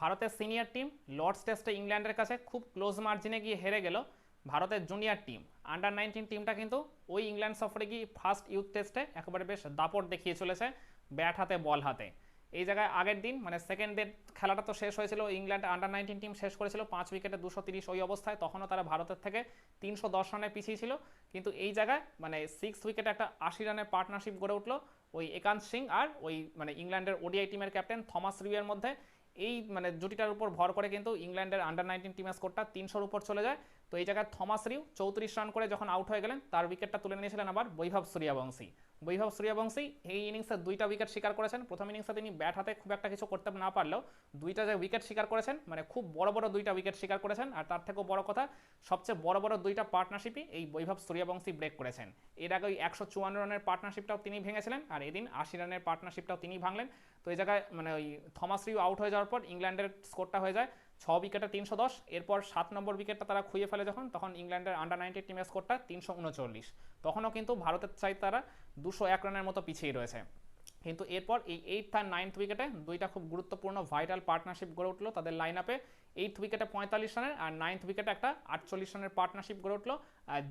ভারতের senior team Lords টেস্টে ইংল্যান্ডের কাছে খুব ক্লোজ মার্জিনে গিয়ে হেরে গেল ভারতের জুনিয়র টিম আন্ডার নাইনটিন টিমটা কিন্তু ওই ইংল্যান্ড সফরে গিয়ে ফার্স্ট ইউথ টেস্টে একেবারে বেশ দাপট দেখিয়ে চলেছে ব্যাট হাতে বল হাতে। এই জায়গায় আগের দিন মানে সেকেন্ড ডে খেলাটা তো শেষ হয়েছিল ইংল্যান্ড আন্ডার নাইনটিন টিম শেষ করেছিল, পাঁচ উইকেটে দুশো তিরিশ ওই অবস্থায়, তখনও তারা ভারতের থেকে তিনশো দশ রানে পিছিয়ে ছিল। কিন্তু এই জায়গায় মানে সিক্স উইকেটে একটা আশি রানের পার্টনারশিপ গড়ে উঠল ওই একান্ত সিং আর ওই মানে ইংল্যান্ডের ওডিআই টিমের ক্যাপ্টেন থমাস রিউয়ের মধ্যে। এই মানে জুটিটার উপর ভর করে কিন্তু ইংল্যান্ডের আন্ডার নাইনটিন টিমের স্কোরটা তিনশোর উপর চলে যায়। তো এই জায়গায় থমাস রিউ চৌত্রিশ রান করে যখন আউট হয়ে গেলেন, তার উইকেটটা তুলে নিয়েছিলেন আবার বৈভব সূর্যবংশী। বৈভব সূর্যবংশী এই ইনিংসে দুইটা উইকেট শিকার করেছেন। প্রথম ইনিংসে তিনি ব্যাট হাতে খুব একটা কিছু করতে না পারলেও দুইটা যে উইকেট শিকার করেছেন মানে খুব বড় বড় দুইটা উইকেট শিকার করেছেন। আর তার থেকেও বড় কথা, সবচেয়ে বড় বড় দুইটা পার্টনারশিপই এই বৈভব সূর্যবংশী ব্রেক করেছেন। এর আগে ওই একশো চুয়ান্ন রানের পার্টনারশিপটাও তিনি ভেঙেছিলেন আর এদিন আশি রানের পার্টনারশিপটাও তিনি ভাঙলেন। তো এই জায়গায় মানে ওই থমাস রিউ আউট হয়ে যাওয়ার পর ইংল্যান্ডের স্কোরটা হয়ে যায়। ছ উইকেটে তিনশো দশ, এরপর সাত নম্বর উইকেটটা তারা খুঁয়ে ফেলে যখন, তখন ইংল্যান্ডের আন্ডার নাইনটিন টিমের স্কোরটা তিনশো উনচল্লিশ। তখনও কিন্তু ভারতের চাই তারা দুশো এক রানের মতো পিছিয়ে রয়েছে। কিন্তু এরপর এই এইথ আর নাইন্থ উইকেটে দুইটা খুব গুরুত্বপূর্ণ ভাইটাল পার্টনারশিপ গড়ে উঠল তাদের লাইন আপে এইথ উইকেটে পঁয়তাল্লিশ রানের আর নাইন্থ উইকেটে একটা আটচল্লিশ রানের পার্টনারশিপ গড়ে উঠল।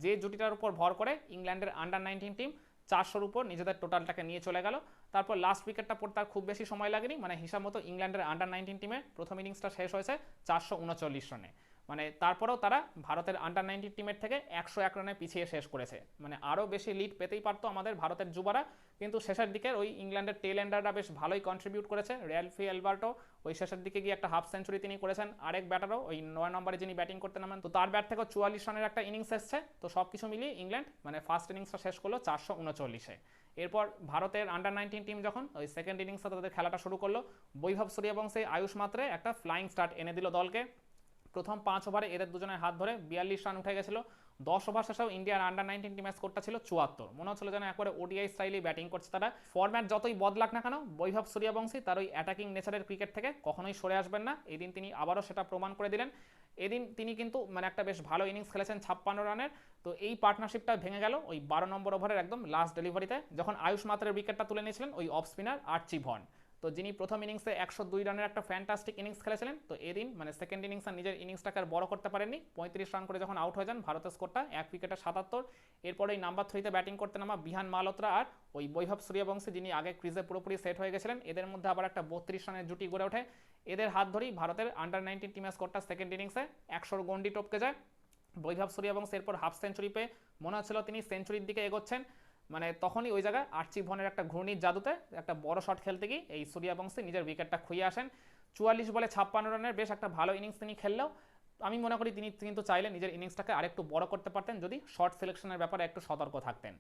যে জুটিটার উপর ভর করে ইংল্যান্ডের আন্ডার নাইনটিন টিম চারশোর উপর নিজেদের টোটালটাকে নিয়ে চলে গেল। তারপর লাস্ট উইকেটটা পড়তে আর খুব বেশি সময় লাগেনি। মানে হিসাব মতো ইংল্যান্ডের আন্ডার নাইনটিন টিমের প্রথম ইনিংসটা শেষ হয়েছে চারশো উনচল্লিশ রানে মানে তারপরেও তারা ভারতের আন্ডার নাইনটিন টিমের থেকে একশো এক রানে পিছিয়ে শেষ করেছে। মানে আরও বেশি লিড পেতেই পারতো আমাদের ভারতের যুবারা। কিন্তু শেষের দিকে ওই ইংল্যান্ডের টেল এন্ডাররা বেশ ভালোই কন্ট্রিবিউট করেছে। রিয়ালফি এলবার্টো ওই শেষের দিকে গিয়ে একটা হাফ সেঞ্চুরি তিনি করেছেন। আরেক ব্যাটারও ওই নয় নম্বরে যিনি ব্যাটিং করতে নামেন, তো তার ব্যাট থেকেও চুয়াল্লিশ রানের একটা ইনিংস এসছে। তো সব কিছু মিলিয়ে ইংল্যান্ড মানে ফার্স্ট ইনিংসটা শেষ করল চারশো উনচল্লিশে। এরপর ভারতের আন্ডার নাইনটিন টিম যখন ওই সেকেন্ড ইনিংসে তাদের খেলাটা শুরু করল, বৈভব সূর্যবংশী আয়ুষ মাত্রে একটা ফ্লাইং স্টার্ট এনে দিল দলকে। প্রথম পাঁচ ওভারে এদের দুজনের হাত ধরে বিয়াল্লিশ রান উঠে গেছিল। দশ ওভার শেষেও ইন্ডিয়ার আন্ডার নাইনটিন টিমের স্কোরটা ছিল চুয়াত্তর। মনে হচ্ছিল যেন একবারে ওডিআই স্টাইলেই ব্যাটিং করছে তারা। ফরম্যাট যতই বদলাক না কেন, বৈভব সূর্যবংশী তার ওই অ্যাটাকিং নেচারের ক্রিকেট থেকে কখনোই সরে আসবেন না। এদিন তিনি আবারও সেটা প্রমাণ করে দিলেন। এদিন তিনি কিন্তু মানে একটা বেশ ভালো ইনিংস খেলেছেন ছাপ্পান্ন রানের। তো এই পার্টনারশিপটা ভেঙে গেল ওই বারো নম্বর ওভারের একদম লাস্ট ডেলিভারিতে যখন আয়ুষ মাত্রের উইকেটটা তুলে নিয়েছিলেন ওই অফ স্পিনার আর্চি ভন। তো যিনি প্রথম ইনিংসে একশো দুই রানের একটা ফ্যান্টাস্টিক ইনিংস খেলেছিলেন, তো এদিন মানে সেকেন্ড ইনিংসে নিজের ইনিংসটাকে আর বড় করতে পারেননি। পঁয়ত্রিশ রান করে যখন আউট হয়ে যান, ভারতের স্কোরটা এক উইকেটে সাতাত্তর। এরপরে এই নাম্বার থ্রিতে ব্যাটিং করতে নামা বিহান মালত্রা আর ওই বৈভব সূর্যবংশী যিনি আগে ক্রিজে পুরোপুরি সেট হয়ে গেছিলেন, এদের মধ্যে আবার একটা বত্রিশ রানের জুটি গড়ে ওঠে। এদের হাত ধরেই ভারতের আন্ডার নাইনটিন টিমের স্কোরটা সেকেন্ড ইনিংসে একশোর গন্ডি টপকে যায়। বৈভব সূর্যবংশী এরপর হাফ সেঞ্চুরি পেয়ে মনে হচ্ছিল তিনি সেঞ্চুরির দিকে এগোচ্ছেন। মানে তখনই ওই জায়গায় আর্চি ভনের একটা ঘূর্ণির জাদুতে একটা বড় শট খেলতে গিয়ে এই সূর্যবংশী নিজের উইকেটটা খুঁয়ে আসেন। চুয়াল্লিশ বলে ছাপ্পান্ন রানের বেশ একটা ভালো ইনিংস তিনি খেললেও, আমি মনে করি তিনি কিন্তু চাইলে নিজের ইনিংসটাকে আরেকটু বড় করতে পারতেন, যদি শর্ট সিলেকশনের ব্যাপারে একটু সতর্ক থাকতেন।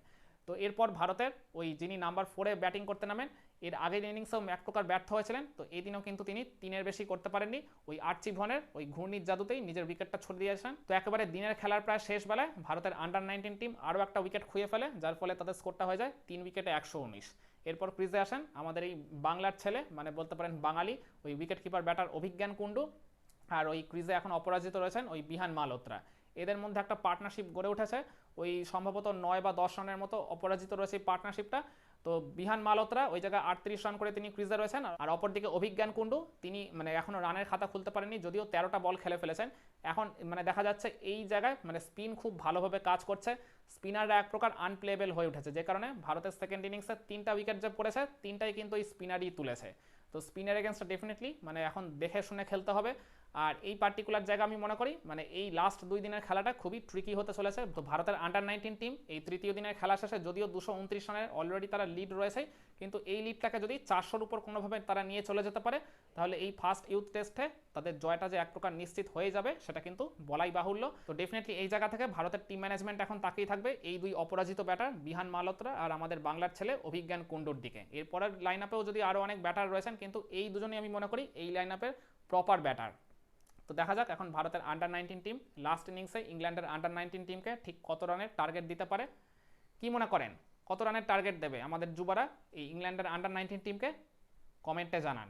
তো এরপর ভারতের ওই যিনি নাম্বার ফোরে ব্যাটিং করতে নামেন, এর আগের ইনিংসেও এক প্রকার ব্যর্থ হয়েছিলেন, তো এই দিনও কিন্তু তিনি তিনের বেশি করতে পারেননি। ওই আর্চি ভনের ওই ঘূর্ণির জাদুতেই নিজের উইকেটটা ছড়িয়ে দিয়েছেন তো একেবারে দিনের খেলার প্রায় শেষ বেলায় ভারতের আন্ডার নাইনটিন টিম আরও একটা উইকেট খুঁয়ে ফেলে, যার ফলে তাদের স্কোরটা হয়ে যায় তিন উইকেটে একশো উনিশ। এরপর ক্রিজে আসেন আমাদের এই বাংলার ছেলে মানে বলতে পারেন বাঙালি, ওই wicket keeper batter Abhigyan Kundu. আর ওই ক্রিজে এখন অপরাজিত রয়েছেন ওই বিহান মালত্রা এদের মধ্যে একটা পার্টনারশিপ গড়ে উঠেছে। ওই সম্ভবত নয় বা দশ রানের মতো অপরাজিত রয়েছে এই পার্টনারশিপটা তো বিহান মালত্রা ওই জায়গায় আটত্রিশ রান করে তিনি ক্রিজে রয়েছেন। আর অপরদিকে অভিজ্ঞান কুণ্ডু তিনি মানে এখনও রানের খাতা খুলতে পারেননি, যদিও তেরোটা বল খেলে ফেলেছেন। এখন মানে দেখা যাচ্ছে এই জায়গায় মানে স্পিন খুব ভালোভাবে কাজ করছে। স্পিনাররা এক প্রকার আনপ্লেবেল হয়ে উঠেছে। যে কারণে ভারতের সেকেন্ড ইনিংসে তিনটা উইকেট যে পড়েছে, তিনটাই কিন্তু এই স্পিনারই তুলেছে। তো স্পিনার এগেনস্টটা ডেফিনেটলি মানে এখন দেখে শুনে খেলতে হবে। আর এই পার্টিকুলার জায়গা আমি মনে করি মানে এই লাস্ট দুই দিনের খেলাটা খুবই ট্রিকি হতে চলেছে। তো ভারতের আন্ডার নাইনটিন টিম এই তৃতীয় দিনের খেলা শেষে যদিও দুশো উনত্রিশ রানের অলরেডি তারা লিড রয়েছে, কিন্তু এই লিডটাকে যদি চারশোর উপর কোনোভাবে তারা নিয়ে চলে যেতে পারে, তাহলে এই ফার্স্ট ইউথ টেস্টে তাদের জয়টা যে এক প্রকার নিশ্চিত হয়ে যাবে, সেটা কিন্তু বলাই বাহুল্য। তো ডেফিনেটলি এই জায়গা থেকে ভারতের টিম ম্যানেজমেন্ট এখন তাকিয়ে থাকবে এই দুই অপরাজিত ব্যাটার বিহান মালত্রা আর আমাদের বাংলার ছেলে অভিজ্ঞান কুণ্ডুর দিকে। এরপরের লাইন আপেও যদি আরও অনেক ব্যাটার রয়েছেন, কিন্তু এই দুজনেই আমি মনে করি এই লাইন আপের প্রপার ব্যাটার তো দেখা যাক এখন ভারতের আন্ডার নাইনটিন টিম লাস্ট ইনিংসে ইংল্যান্ডের আন্ডার নাইনটিন টিমকে ঠিক কত রানের টার্গেট দিতে পারে? কি মনে করেন? কত রানের টার্গেট দেবে আমাদের যুবারা এই ইংল্যান্ডের আন্ডার নাইনটিন টিমকে কমেন্টে জানান।